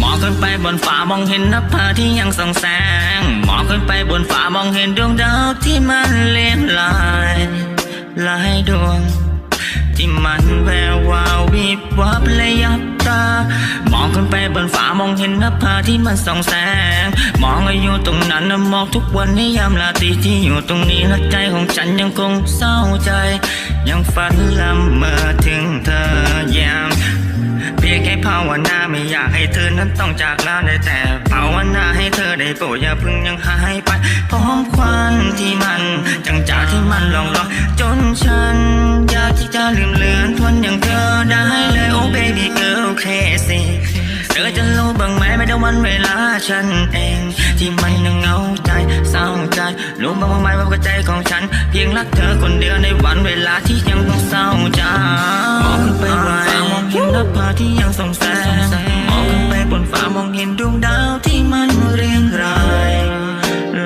มองขึ้นไปบนฟ้ามองเห็นนภาที่ยังส่องแสง มองขึ้นไปบนฟ้ามองเห็นดวงดาวที่มันเลี้ยงลายหลายดวง ที่มันแวววาววิบวับและยับตา มองขึ้นไปบนฟ้ามองเห็นนภาที่มันส่องแสง มองอยู่ตรงนั้นมองทุกวันให้ยามลาตีที่อยู่ตรงนี้และใจของฉันยังคงเศร้าใจ ยังฝันลำเมื่อถึง ต้องจากลาได้แต่ภาวนาให้เธอได้โปรดอย่าเพึ่งยังหายไปพร้อมควันที่มัน จังจากที่มันลองรอจนฉัน อยากที่จะลืมเลือนทวนอย่างเธอได้เลยโอ้ baby girl crazy เธอจะรู้บ้างไหมไม่ได้วันเวลาฉันเอง ที่มันยังเหงาใจเศร้าใจรู้บ้างไหมว่าหัวใจของฉัน เพียงรักเธอคนเดียวในวันเวลาที่ยังต้องเศร้าใจมองขึ้นไปบนฟ้ามองเห็นนภาที่ยังส่องแสงมองขึ้ นไปบนฟ้ามองเห็นดวงดาวที่มันเรียงราย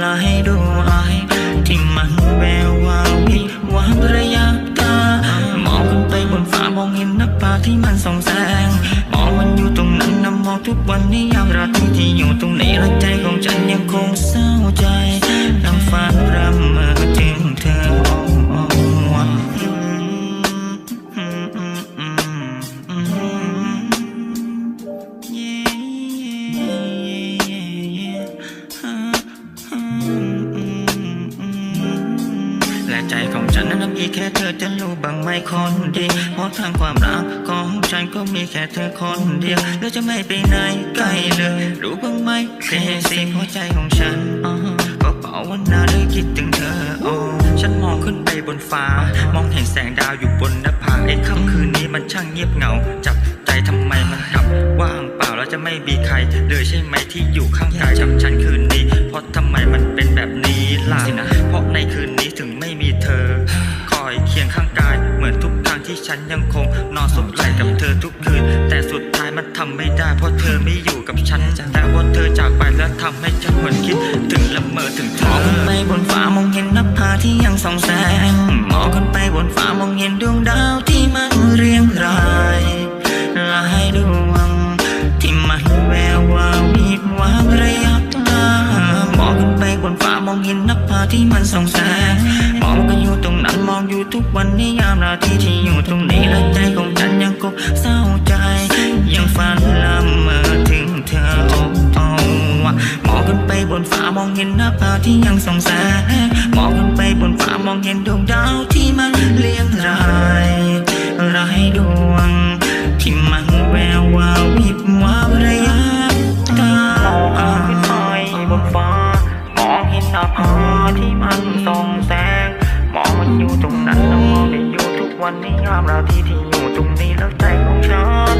ลายดวงที่มันแวววาววิวางระยับตามองขึ้นไปบนฟ้ามองเห็นนักป่าที่มันส่องแสง มองมันอยู่ตรงนั้นนำมองทุกวันนี้ยามราตรีที่อยู่ตรงนี้และใจของฉันยังคงเศร้าใจ และใจของฉันนั้นมีแค่เธอจะรู้บ้างไหมคนดีเพราะทางความรักของฉันก็มีแค่เธอคนเดียว แล้วจะไม่ไปไหนไกลเลย รู้บ้างไหมเซซีหัวใจของฉันก็เป่าวันนาเลยคิดถึงเธอโอ้ฉันมองขึ้นไปบนฟ้า มองเห็นแสงดาวอยู่บนหน้าผาไอ้ค่ำคืนนี้มันช่างเงียบเหงา จับใจทำไมมันกลับว่างเปล่าแล้วจะไม่มีใครเลยใช่ไหมที่อยู่ข้างกายฉับฉันคืนนี้ เพราะทำไมมันเป็นแบบนี้ล่ะเพราะในคืน ถึงไม่มีเธอ คอยเคียงข้างกาย เหมือนทุกครั้งที่ฉันยังคง นอนสุบไหลกับเธอทุกคืน แต่สุดท้ายมันทำไม่ได้ เพราะเธอไม่อยู่กับฉัน แต่ว่าเธอจากไปแล้วทำให้ฉันหวนคิด ถึงละเมอถึงเธอมองขึ้นไปบนฟ้ามองเห็นนภาที่ยังส่องแสง มองขึ้นไปบนฟ้ามองเห็นดวงดาว ที่มันส่องแสงมองก็อยู่ตรงนั้นมองอยู่ทุกวันนี้ยามราตรีที่อยู่ตรงนี้และใจของฉันยังคงเศร้าใจ ยังฝันละเมอถึงเธอโอ้โอ้มองขึ้นไปบนฟ้ามองเห็นนภาที่ยังส่องแสงมองขึ้นไปบนฟ้ามองเห็นดวงดาวที่มันเลี้ยงรายรายดวง ที่มันแวววาววิบวับระย สั่นแล้วมองได้อยู่ทุกวันในยามราตรีที่อยู่ตรงนี้แล้วใจของฉัน